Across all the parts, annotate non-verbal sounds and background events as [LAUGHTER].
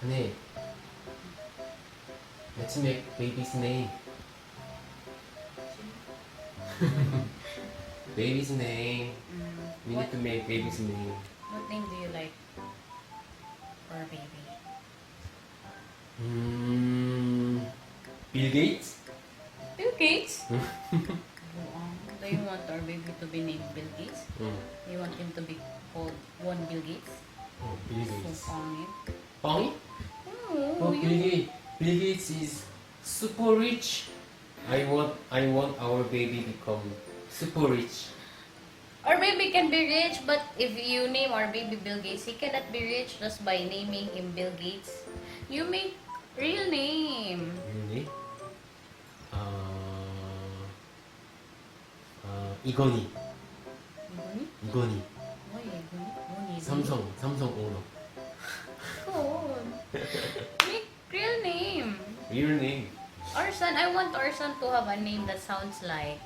Honey, let's make baby's name. [LAUGHS] baby's name. Mm, We what, need to make baby's name. what name do you like for a baby? Mm, Bill Gates? Bill Gates? [LAUGHS] Go on. Do you want our baby to be named Bill Gates? Mm. You want him to be called one Bill Gates? Oh, Bill So Gates. Bonnie? Oh, Oh, Bill you, Gates. Bill Gates is super rich. I want, I want our baby become super rich. our baby can be rich, but if you name our baby Bill Gates, he cannot be rich just by naming him Bill Gates. You make real name. Really? Uh, uh, 이건희. Guni? 이건희. Why Guni? Guni. 삼성, 삼성 오너. Make real name. Your name. Orson, I want Orson to have a name that sounds like,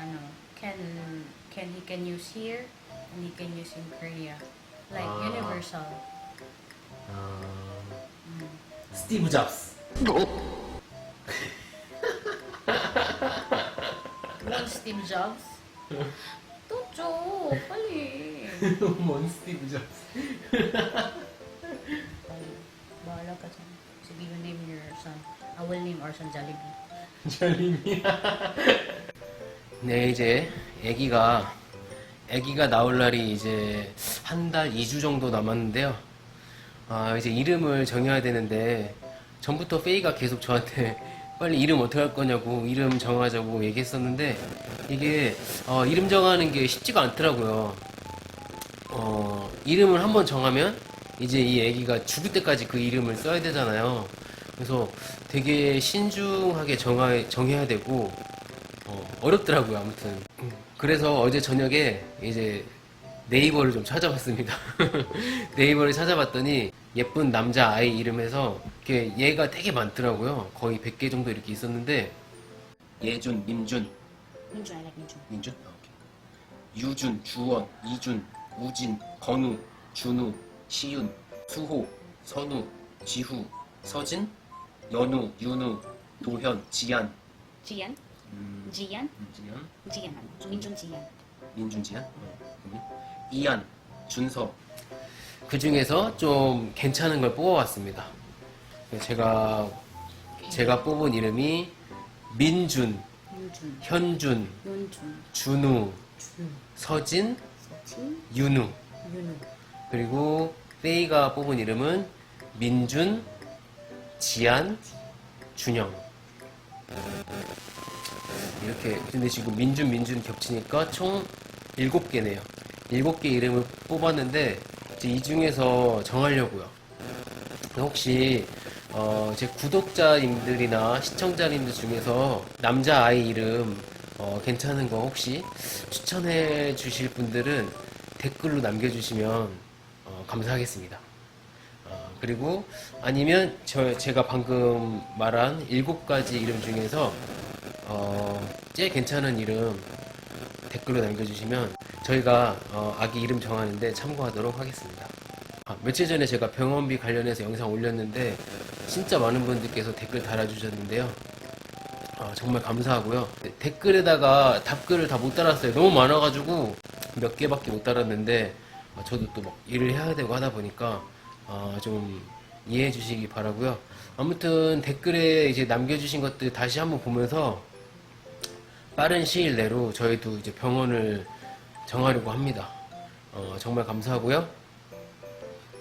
ano, can, can he can use here, and he can use in Korea. Like, ah. universal. Uh, Steve Jobs. One Steve Jobs. [LAUGHS] Don't joke. [LAUGHS] Mon Steve Jobs. [LAUGHS] Bahala ka dyan. Sige, you name your son. I will name our son Jollibee. 절림이야. [LAUGHS] 네, 이제 아기가 아기가 나올 날이 이제 한 달, 2주 정도 남았는데요. 아, 이제 이름을 정해야 되는데 전부터 페이가 계속 저한테 [LAUGHS] 빨리 이름 어떻게 할 거냐고 이름 정하자고 얘기했었는데 이게 어, 이름 정하는 게 쉽지가 않더라고요. 어, 이름을 한번 정하면 이제 이 애기가 죽을 때까지 그 이름을 써야 되잖아요. 그래서 되게 신중하게 정하, 정해야 되고 어, 어렵더라고요. 아무튼 그래서 어제 저녁에 이제 네이버를 좀 찾아봤습니다. [LAUGHS] 네이버를 찾아봤더니 예쁜 남자 아이 이름에서 이렇게 얘가 되게 많더라고요. 거의 100개 정도 이렇게 있었는데 예준, 민준, Minju, I like Minju. 민준? 아, 오케이. 유준, 주원, 이준, 우진, 건우, 준우, 시윤, 수호, 선우, 지후, 서진, 연우, 윤우, 도현, 지안, Jian? 음, Jian? 지안, Jian. Minjun Jian. 민준, 지안, 어, 이안, 준서. 그 중에서 좀 괜찮은 걸 뽑아왔습니다. 제가 제가 뽑은 이름이 민준, Minjun. 현준, Yunjun. 준우, Jun. 서진, Sachin. 윤우. Yunu. 그리고 페이가 뽑은 이름은 민준, 지안, 준영. 이렇게 근데 지금 민준 민준 겹치니까 총 7개네요. 7개 이름을 뽑았는데 이 중에서 정하려고요. 혹시 어, 제 구독자님들이나 시청자님들 중에서 남자 아이 이름 어, 괜찮은 거 혹시 추천해 주실 분들은 댓글로 남겨주시면 어, 감사하겠습니다. 어, 그리고 아니면 저 제가 방금 말한 일곱 가지 이름 중에서 어, 제일 괜찮은 이름 댓글로 남겨주시면 저희가 어, 아기 이름 정하는데 참고하도록 하겠습니다. 아, 며칠 전에 제가 병원비 관련해서 영상 올렸는데 진짜 많은 분들께서 댓글 달아주셨는데요. 아, 정말 감사하고요. 댓글에다가 답글을 다 못 달았어요. 너무 많아가지고 몇 개밖에 못 달았는데 아, 저도 또 막 일을 해야 되고 하다 보니까 아, 좀 이해해 주시기 바라고요. 아무튼 댓글에 이제 남겨주신 것들 다시 한번 보면서 빠른 시일 내로 저희도 이제 병원을 정하려고 합니다. 어, 정말 감사하고요.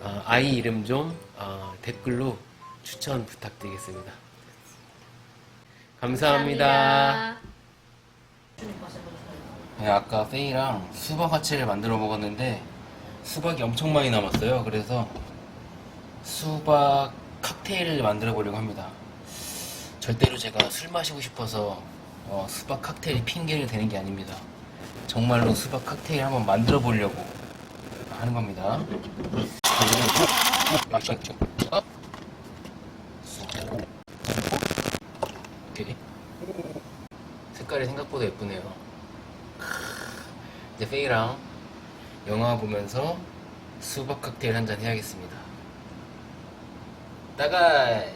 아, 아이 이름 좀 아, 댓글로 추천 부탁드리겠습니다. 감사합니다. 네, 아까 페이랑 수박 화채를 만들어 먹었는데 수박이 엄청 많이 남았어요. 그래서 수박 칵테일을 만들어 보려고 합니다. 절대로 제가 술 마시고 싶어서 어, 수박 칵테일 핑계를 대는 게 아닙니다. 정말로 수박 칵테일 한번 만들어 보려고 하는 겁니다. 오케이. 색깔이 생각보다 예쁘네요. 이제 페이랑 영화 보면서 수박 칵테일 한 잔 해야겠습니다. 大概